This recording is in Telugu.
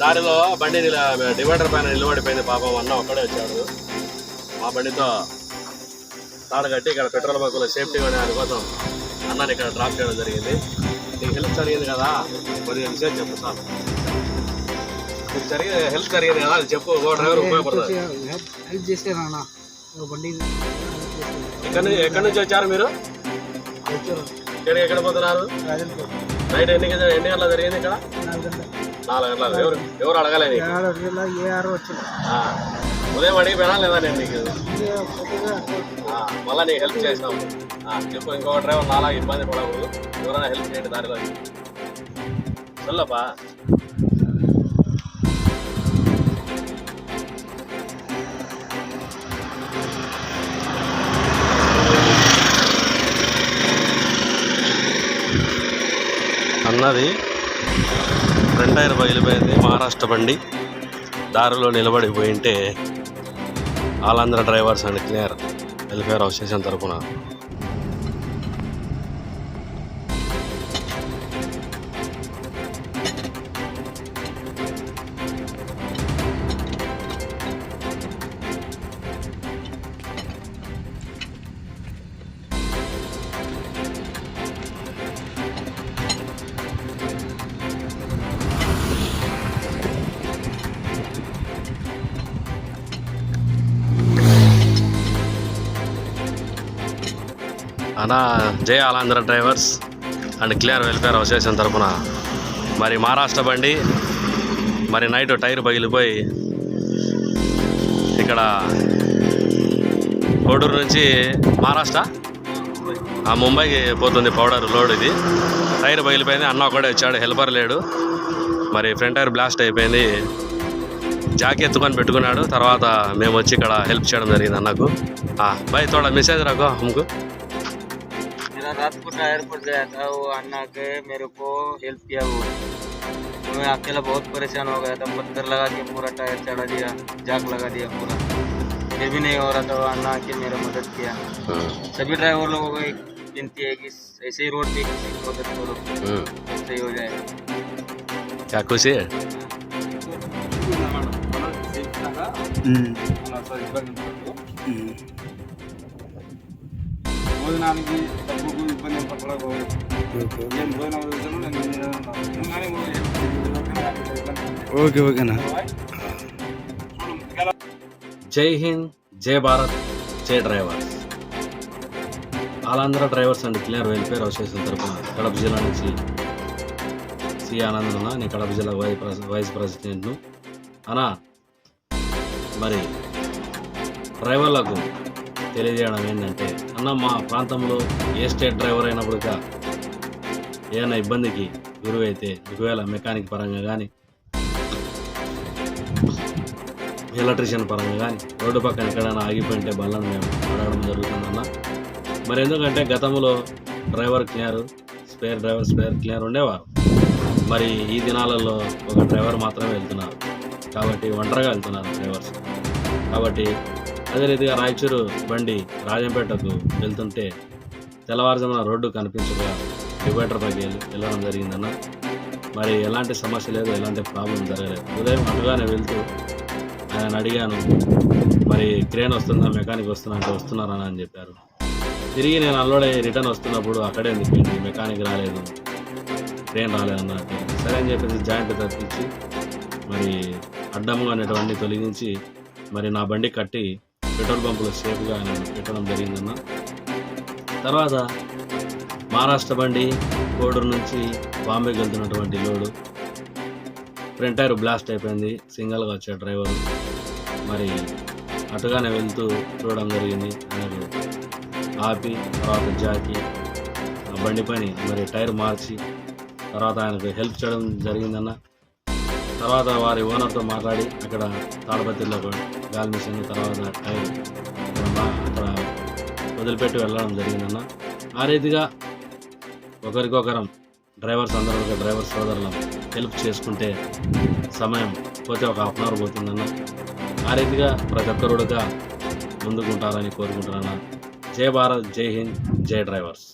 దారిలో బండి డివైడర్ పైన నిలబడిపోయింది పాపం అన్న ఒక్కడే వచ్చాడు. మా బండితో తాడు కట్టి ఇక్కడ పెట్రోల్ బంకులో సేఫ్టీ దాని కోసం అన్నని ఇక్కడ డ్రాప్ చేయడం జరిగింది. నీకు హెల్ప్ జరిగింది కదా? కొద్దిగా విషయం చెప్పు సార్. నీకు హెల్ప్ జరిగింది కదా? చెప్పు ఓ డ్రైవర్ ఉపయోగపడుతుంది హెల్ప్ బండి ఎక్కడి నుంచి ఎక్కడి నుంచి వచ్చారు మీరు? ఎక్కడ ఎక్కడ పోతున్నారు? నైట్ ఎన్ని ఎన్ని గంటల జరిగింది ఇక్కడ? నాలుగు గంటల ఎవరు ఎవరు అడగలే నీకు? ఏడు వేల ఏ ఆరు వచ్చింది? ఆ, ఉదయం అడిగిపోయినా లేదా నేను నీకు. ఇక కొద్దిగా అట్లా ఆ, మళ్ళా నీకు హెల్ప్ చేసినాము ఆ, చెప్పు ఇంకొక డ్రైవర్ నాలా ఇబ్బంది పడకూడదు. ఎవరైనా హెల్ప్ చేయండి దారిలో చల్లపా అన్నది ఫ్రంట్ టైర్ బయలుపోయింది మహారాష్ట్ర బండి దారిలో నిలబడిపోయింటే ఆలాంధ్ర drivers and clear welfare association తరపున అనా జై ఆలాంధ్ర drivers and clear welfare association తరపున. మరి మహారాష్ట్ర బండి మరి నైట్ టైర్ పగిలిపోయి ఇక్కడ కోడూరు నుంచి మహారాష్ట్ర ఆ ముంబైకి పోతుంది పౌడర్ లోడ్ ఇది. టైర్ పగిలిపోయింది అన్న ఒకడే వచ్చాడు హెల్పర్ లేడు. మరి ఫ్రంట్ టైర్ బ్లాస్ట్ అయిపోయింది. జాకీ ఎత్తుకొని పెట్టుకున్నాడు తర్వాత మేము వచ్చి ఇక్కడ హెల్ప్ చేయడం జరిగింది అన్నకు. బాయ్ తోడా మెసేజ్ రాకో హమ్కు रात को टायर पर गया था वो अन्ना के मेरे को हेल्प किया वो। तो मैं अकेला बहुत परेशान हो गया था पत्थर लगा के पूरा टायर चढ़ा दिया जाक लगा दिया पूरा। फिर भी नहीं हो रहा था वो अन्ना आके मेरा मदद किया। सभी ड्राइवर लोगों को एक विनती है कि ऐसे ही रोड पे किसी की मदद करो सही हो जाएगा क्या खुशी है? భోజనానికి డబ్బుకు ఇబ్బంది పడకూడదు నేను భోజనం నేను లేదు. ఓకే ఓకేనా. జై హింద్ జై భారత్ జై drivers. ఆలాంధ్ర drivers and. Clear welfare association తరఫున కడప జిల్లా నుంచి సి ఆనంద్ అన్న. నేను కడప జిల్లా వైస్ ప్రెసి- వైస్ ప్రెసిడెంట్ను. అనా మరి డ్రైవర్లకు తెలియజేయడం ఏంటంటే అన్న మా ప్రాంతంలో ఏ స్టేట్ డ్రైవర్ అయినప్పుడుగా ఏదైనా ఇబ్బందికి గురువైతే ఒకవేళ మెకానిక్ పరంగా కానీ ఎలక్ట్రీషియన్ పరంగా కానీ రోడ్డు పక్కన ఎక్కడైనా ఆగిపోయింటే బళ్ళను మేము అడగడం జరుగుతుందన్న మరి ఎందుకంటే గతంలో driver clear spare driver spare clear ఉండేవారు. మరి ఈ దినాలలో ఒక డ్రైవర్ మాత్రమే వెళ్తున్నారు. కాబట్టి ఒంటరిగా వెళ్తున్నారు డ్రైవర్స్. కాబట్టి అదే రీతిగా రాయచూరు బండి రాజంపేటకు వెళ్తుంటే తెల్లవారుజామున రోడ్డు కనిపించగా డివైడర్ పైకి వెళ్ళడం జరిగిందన్న. మరి ఎలాంటి సమస్య లేదు ఎలాంటి ప్రాబ్లం జరగలేదు. ఉదయం అటుగానే వెళ్తూ ఆయన అడిగాను మరి క్రేన్ వస్తుందా మెకానిక్ వస్తుందా అంటే వస్తున్నారా అని చెప్పారు. తిరిగి నేను అన్లోడ్ రిటర్న్ వస్తున్నప్పుడు అక్కడే నిప్పింది మెకానిక్ రాలేదు ట్రైన్ రాలేదు సరే అని చెప్పేసి జాయింట్ తప్పించి మరి అడ్డంగా అనేటువంటి తొలగించి మరి నా బండి కట్టి పెట్రోల్ బంకులు సేఫ్గా నేను పెట్టడం జరిగిందన్న. తర్వాత మహారాష్ట్ర బండి కోడూరు నుంచి బాంబేకి వెళ్తున్నటువంటి లోడు. ఫ్రంట్ టైర్ బ్లాస్ట్ అయిపోయింది. సింగల్గా వచ్చే డ్రైవర్. మరి అటుగానే వెళ్తూ చూడడం జరిగింది. ఆయనకు ఆపి తర్వాత జాకి ఆ బండి పని మరి టైర్ మార్చి తర్వాత ఆయనకు హెల్ప్ చేయడం జరిగిందన్న. తర్వాత వారి ఓనర్తో మాట్లాడి అక్కడ తాడపత్రిలో గాలి మిషన్ తర్వాత టైర్ అక్కడ వదిలిపెట్టి వెళ్ళడం జరిగిందన్న. ఆ రీతిగా ఒకరికొకరం డ్రైవర్స్ అందరూ ఒక డ్రైవర్ సోదరులం హెల్ప్ చేసుకుంటే సమయం పోతే ఒక హాఫ్ అన్ అవర్ పోతుందన్న. ఆ రీతిగా ప్రతి ఒక్కరుడుగా ముందుకుంటారని కోరుకుంటున్నాను. జై భారత్ జై హింద్ జై డ్రైవర్స్.